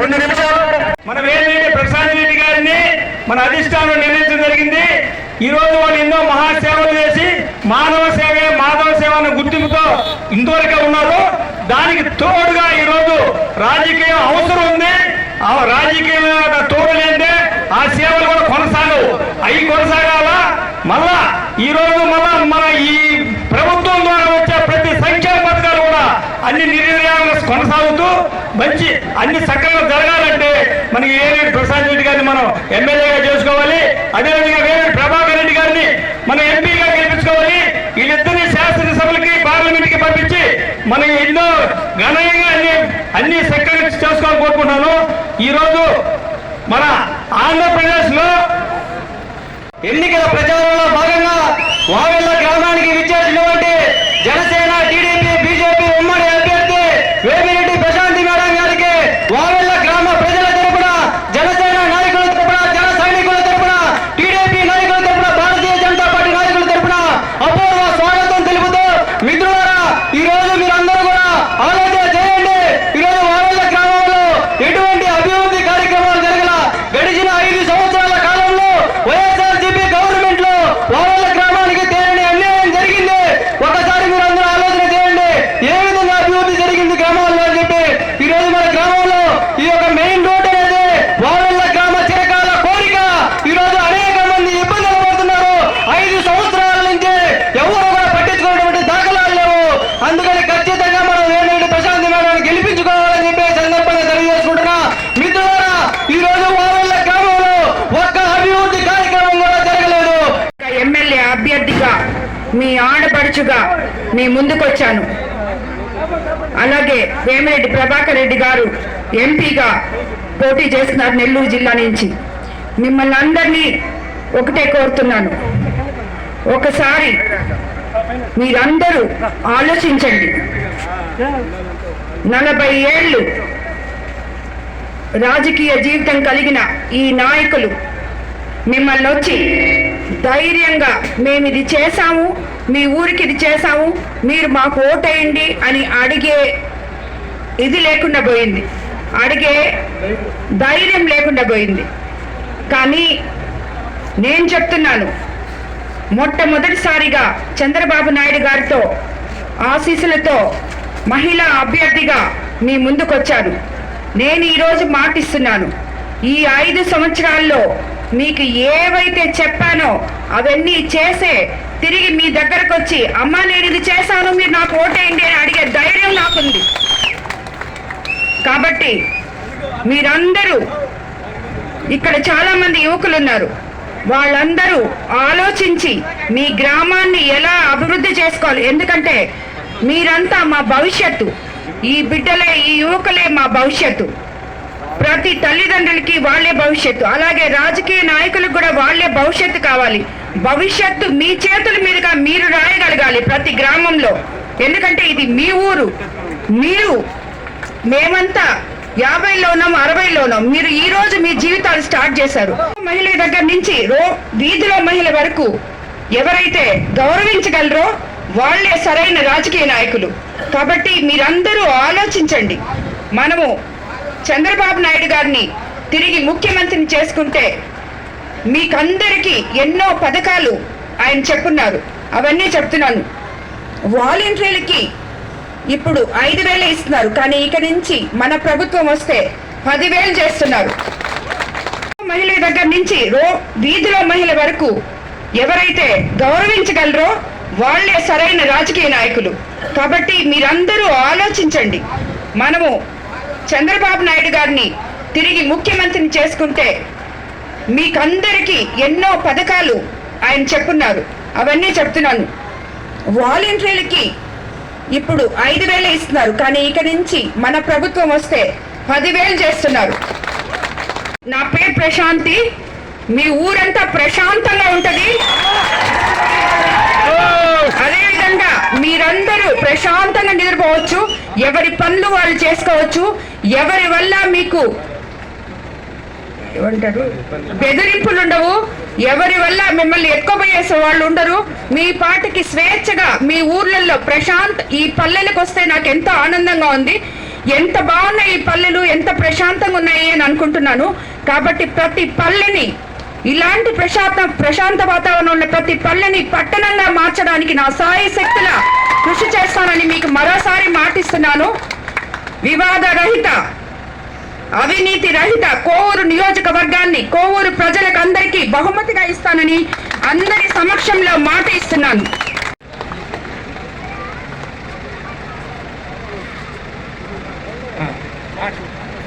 రెండు నిమిషాలు. మన వేరే ప్రసాద్ రెడ్డి గారిని మన అధిష్టానం నిర్ణయించడం జరిగింది. ఈ రోజు వాళ్ళు ఎన్నో మహాసేవలు చేసి మానవ సేవే మాధవ సేవ అన్న గుర్తింపుతో ఇంతవరకే ఉన్నారు. దానికి తోడుగా ఈ రోజు రాజకీయం అవసరం ఉంది. ఆ రాజకీయం తోడు లేదే ఆ సేవలు కూడా కొనసాగవు. అవి కొనసాగాల? మళ్ళా రోజు మళ్ళా మంచి అన్ని సక్రమంగా జరగాలంటే మనకి ఏరేడు ప్రసాద్ రెడ్డి గారిని మనం ఎమ్మెల్యేగా చేసుకోవాలి. అదేవిధంగా వేరే ప్రభాకర్ రెడ్డి గారిని మనం ఎంపీగా గెలిపించుకోవాలి. వీళ్ళిద్దరిని శాసనసభలకి పార్లమెంట్కి పంపించి మనం ఎన్నో ఘనంగా అన్ని అన్ని సక్రమంగా చేసుకోవాలని కోరుకుంటున్నాను. ఈ రోజు మన ఆంధ్రప్రదేశ్లో ఎన్నికల ప్రచారంలో భాగంగా వావెల్ల మీ ఆడపడుచుగా మీ ముందుకొచ్చాను. అలాగే వేమిరెడ్డి ప్రభాకర్ రెడ్డి గారు ఎంపీగా పోటీ చేస్తున్నారు నెల్లూరు జిల్లా నుంచి. మిమ్మల్ని అందరినీ ఒకటే కోరుతున్నాను. ఒకసారి మీరందరూ ఆలోచించండి. నలభై ఏళ్ళు రాజకీయ జీవితం కలిగిన ఈ నాయకులు మిమ్మల్ని వచ్చి ధైర్యంగా మేము ఇది చేశాము మీ ఊరికి ఇది చేశాము మీరు మాకు ఓటేయండి అని అడిగే ఇది లేకుండా పోయింది. అడిగే ధైర్యం లేకుండా పోయింది. కానీ నేను చెప్తున్నాను మొట్టమొదటిసారిగా చంద్రబాబు నాయుడు గారితో ఆశీస్సులతో మహిళా అభ్యర్థిగా మీ ముందుకొచ్చాను. నేను ఈరోజు మాటిస్తున్నాను ఈ ఐదు సంవత్సరాల్లో మీకు ఏవైతే చెప్పానో అవన్నీ చేసే తిరిగి మీ దగ్గరకు వచ్చి అమ్మ నేను ఇది చేశాను మీరు నాకు ఓటేయండి అని అడిగే ధైర్యం నాకుంది. కాబట్టి మీరందరూ ఇక్కడ చాలా మంది యువకులు ఉన్నారు వాళ్ళందరూ ఆలోచించి మీ గ్రామాన్ని ఎలా అభివృద్ధి చేసుకోవాలి? ఎందుకంటే మీరంతా మా భవిష్యత్తు. ఈ బిడ్డలే ఈ యువకులే మా భవిష్యత్తు. ప్రతి తల్లిదండ్రులకి వాళ్ళే భవిష్యత్తు. అలాగే రాజకీయ నాయకులకు కూడా వాళ్ళే భవిష్యత్తు కావాలి. భవిష్యత్తు మీ చేతుల మీదుగా మీరు రాయగలగాలి ప్రతి గ్రామంలో. ఎందుకంటే ఇది మీ ఊరు. మీరు మేమంతా యాభైలో ఉన్నాం అరవైలో ఉన్నాం. మీరు ఈ రోజు మీ జీవితాలు స్టార్ట్ చేశారు. మహిళ దగ్గర నుంచి రో వీధిలో మహిళ వరకు ఎవరైతే గౌరవించగలరో వాళ్ళే సరైన రాజకీయ నాయకులు. కాబట్టి మీరందరూ ఆలోచించండి. మనము చంద్రబాబు నాయుడు గారిని తిరిగి ముఖ్యమంత్రిని చేసుకుంటే మీకందరికీ ఎన్నో పథకాలు ఆయన చెప్పున్నారు. అవన్నీ చెప్తున్నాను. వాలంటీర్లకి ఇప్పుడు ఐదు వేలు ఇస్తున్నారు. కానీ ఇక నుంచి మన ప్రభుత్వం వస్తే పదివేలు చేస్తున్నారు. మహిళల దగ్గర నుంచి రో వీధిలో మహిళ వరకు ఎవరైతే గౌరవించగలరో వాళ్ళే సరైన రాజకీయ నాయకులు. కాబట్టి మీరందరూ ఆలోచించండి. మనము చంద్రబాబు నాయుడు గారిని తిరిగి ముఖ్యమంత్రిని చేసుకుంటే మీకందరికీ ఎన్నో పథకాలు ఆయన చెప్పున్నారు. అవన్నీ చెప్తున్నాను. వాలంటీర్లకి ఇప్పుడు ఐదు వేలు ఇస్తున్నారు. కానీ ఇక నుంచి మన ప్రభుత్వం వస్తే పదివేలు చేస్తున్నారు. నా పేరు ప్రశాంతి. మీ ఊరంతా ప్రశాంతంగా ఉంటది. అదేవిధంగా మీరందరూ ప్రశాంతంగా చేసుకోవచ్చు ఎవరి పనులు వాళ్ళు చేసుకోవచ్చు ఎవరి వల్ల మీకు ఏమంటారు? బెదిరింపులు ఉండవు ఎవరి వల్ల మిమ్మల్ని ఎత్తుకోబోయేసే వాళ్ళు ఉండరు. మీ పాటికి స్వేచ్ఛగా మీ ఊర్లలో ప్రశాంత్ ఈ పల్లెలకు వస్తే నాకు ఎంతో ఆనందంగా ఉంది. ఎంత బాగున్నాయి ఈ పల్లెలు ఎంత ప్రశాంతంగా ఉన్నాయి అని అనుకుంటున్నాను. కాబట్టి ప్రతి పల్లెని ఇలాంటి ప్రశాంత ప్రశాంత వాతావరణం ఉన్న ప్రతి పల్లెని పట్టణంగా మార్చడానికి నా సాయి శక్తుల కృషి చేస్తానని మీకు మరోసారి మాటిస్తున్నాను. వివాద రహిత అవినీతి రహిత కోవూరు నియోజకవర్గాన్ని కోవూరు ప్రజలకు అందరికీ బహుమతిగా ఇస్తానని అందరి సమక్షంలో మాట ఇస్తున్నాను